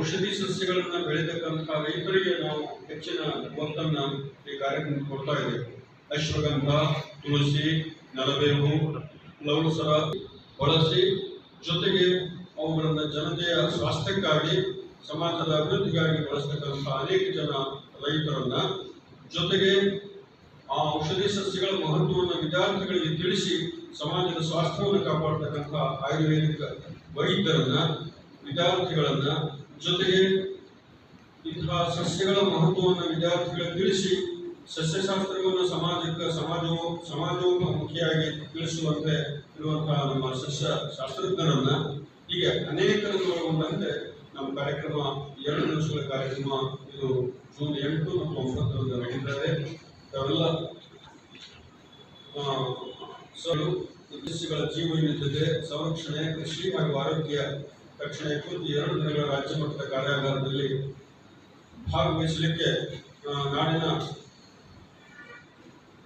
ಔಷಧಿ ಸಸ್ಯಗಳನ್ನು ಬೆಳೆತಕ್ಕಂಥ ರೈತರಿಗೆ ನಾವು ಹೆಚ್ಚಿನ ಒತ್ತನ್ನು ಈ ಕಾರ್ಯಕ್ರಮ ಕೊಡ್ತಾ ಇದ್ದೇವೆ. ಅಶ್ವಗಂಧ, ತುಳಸಿ, ನಲಬೇವು ಲವಸರ ಬಳಸಿ ಜೊತೆಗೆ ಅವುಗಳನ್ನು ಜನತೆಯ ಸ್ವಾಸ್ಥ್ಯಕ್ಕಾಗಿ, ಸಮಾಜದ ಅಭಿವೃದ್ಧಿಗಾಗಿ ಬಳಸ್ತಕ್ಕಂಥ ಅನೇಕ ಜನ ರೈತರನ್ನ ಜೊತೆಗೆ ಆ ಔಷಧಿ ಸಸ್ಯಗಳ ಮಹತ್ವವನ್ನು ವಿದ್ಯಾರ್ಥಿಗಳಿಗೆ ತಿಳಿಸಿ, ಸಮಾಜದ ಸ್ವಾಸ್ಥ್ಯವನ್ನು ಕಾಪಾಡ್ತಕ್ಕಂಥ ಆಯುರ್ವೇದಿಕ ವೈದ್ಯರನ್ನ ವಿದ್ಯಾರ್ಥಿಗಳನ್ನ ಜೊತೆಗೆ ಇಂತಹ ಸಸ್ಯಗಳ ಮಹತ್ವವನ್ನು ವಿದ್ಯಾರ್ಥಿಗಳಿಗೆ ತಿಳಿಸಿ ಸಸ್ಯಶಾಸ್ತ್ರವನ್ನು ಸಮಾಜಕ್ಕೆ, ಸಮಾಜವು ಸಮಾಜೋಪಮುಖಿಯಾಗಿ ತಿಳಿಸುವಂತೆ ಇರುವಂತಹ ನಮ್ಮ ಸಸ್ಯ ಶಾಸ್ತ್ರಜ್ಞರನ್ನ ಹೀಗೆ ಅನೇಕರನ್ನು ಒಳಗೊಂಡಂತೆ ನಮ್ಮ ಕಾರ್ಯಕ್ರಮ, ಎರಡು ದಿವಸಗಳ ಕಾರ್ಯಕ್ರಮ ಇದು ಜೂನ್ ಎಂಟು ಮತ್ತು ಒಂಬತ್ತರಂದು ನಡೀತದೆ ಅವೆಲ್ಲ ಸಸ್ಯಗಳ ಜೀವ ಜೊತೆ ಸಂರಕ್ಷಣೆ, ಕೃಷಿ ಹಾಗೂ ಆರೋಗ್ಯ ರಕ್ಷಣೆ ಇಪ್ಪತ್ತು ಎರಡು ದಿನಗಳ ರಾಜ್ಯ ಮಟ್ಟದ ಕಾರ್ಯಾಗಾರದಲ್ಲಿ ಭಾಗವಹಿಸಲಿಕ್ಕೆ ನಾಡಿನ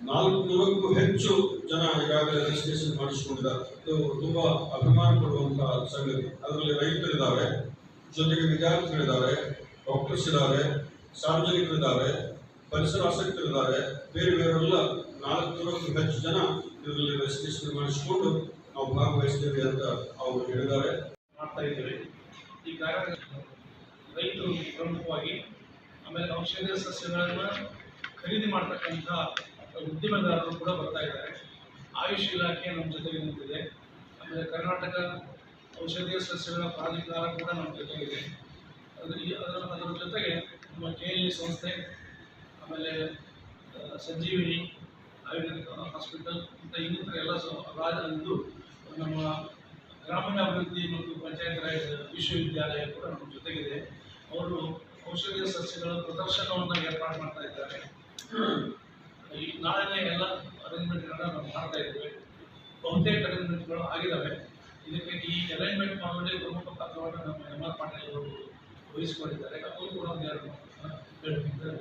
ನಾಲ್ಕುನೂರಕ್ಕೂ ಹೆಚ್ಚು ಜನ ಈಗಾಗಲೇ ರಿಜಿಸ್ಟ್ರೇಷನ್ ಮಾಡಿಸಿಕೊಂಡಿದ್ದಾರೆ. ಇದು ತುಂಬಾ ಅಭಿಮಾನ ಕೊಡುವಂತಹ ಸಂಗತಿ. ಅದರಲ್ಲಿ ರೈತರಿದ್ದಾರೆ, ಜೊತೆಗೆ ವಿದ್ಯಾರ್ಥಿಗಳಿದ್ದಾರೆ ಡಾಕ್ಟರ್ಸ್ ಇದ್ದಾರೆ, ಸಾರ್ವಜನಿಕರಿದ್ದಾರೆ, ಪರಿಸರ ಆಸಕ್ತರಿದ್ದಾರೆ. ಬೇರೆ ಬೇರೆಲ್ಲ ನಾಲ್ಕುನೂರಕ್ಕೂ ಹೆಚ್ಚು ಜನ ಇದರಲ್ಲಿ ರಿಜಿಸ್ಟ್ರೇಷನ್ ಮಾಡಿಸಿಕೊಂಡು ನಾವು ಭಾಗವಹಿಸ್ತೇವೆ ಅಂತ ಅವರು ಹೇಳಿದ್ದಾರೆ. ಮಾಡ್ತಾ ಇದ್ದೇವೆ. ಈ ಕಾರ್ಯ ರೈತರು ಪ್ರಮುಖವಾಗಿ ಆಮೇಲೆ ಔಷಧೀಯ ಸಸ್ಯಗಳನ್ನು ಖರೀದಿ ಮಾಡ್ತಕ್ಕಂಥ ಉದ್ದಿಮೆದಾರರು ಕೂಡ ಬರ್ತಾ ಇದ್ದಾರೆ. ಆಯುಷ್ ಇಲಾಖೆ ನಮ್ಮ ಜೊತೆಗೆ ನಿಂತಿದೆ. ಆಮೇಲೆ ಕರ್ನಾಟಕ ಔಷಧೀಯ ಸಸ್ಯಗಳ ಪ್ರಾಧಿಕಾರ ಕೂಡ ನಮ್ಮ ಜೊತೆಗಿದೆ ಅದ್ರ ಅದರ ಅದರ ಜೊತೆಗೆ ನಮ್ಮ ಕೆ ಎಲ್ ಇ ಸಂಸ್ಥೆ, ಆಮೇಲೆ ಸಂಜೀವಿನಿ ಆಯುರ್ವೇದಿಕ್ ಹಾಸ್ಪಿಟಲ್, ಇಂಥ ಇನ್ನಿತರ ಎಲ್ಲ ರಾಜ ನಮ್ಮ ಗ್ರಾಮೀಣಾಭಿವೃದ್ಧಿ ಮತ್ತು ಪಂಚಾಯತ್ ರಾಜ್ ವಿಶ್ವವಿದ್ಯಾಲಯ ಕೂಡ ನಮ್ಮ ಜೊತೆಗಿದೆ. ಅವರು ಔಷಧೀಯ ಸಸ್ಯಗಳ ಪ್ರದರ್ಶನವನ್ನು ಏರ್ಪಾಡು ಮಾಡ್ತಾ ಇದ್ದಾರೆ. ಈ ನಾಳೆನೇ ಎಲ್ಲ ಅರೇಂಜ್ಮೆಂಟ್ಗಳನ್ನ ನಾವು ಮಾಡ್ತಾ ಇದ್ದೇವೆ. ಬಹುತೇಕ ಅರೇಂಜ್ಮೆಂಟ್ಗಳು ಆಗಿದ್ದಾವೆ ಇದಕ್ಕೆ ಈ ಅರೇಂಜ್ಮೆಂಟ್ ಮಾಡುವಲ್ಲಿ ಪ್ರಮುಖ ಪಾತ್ರವನ್ನು ನಮ್ಮ ಎಂ ಆರ್ ಪಾಟೀಲ್ ಅವರು ವಹಿಸಿಕೊಂಡಿದ್ದಾರೆ. ಅವರು ಕೂಡ ಒಂದು ಎರಡು ಹೇಳ್ತಿದ್ದಾರೆ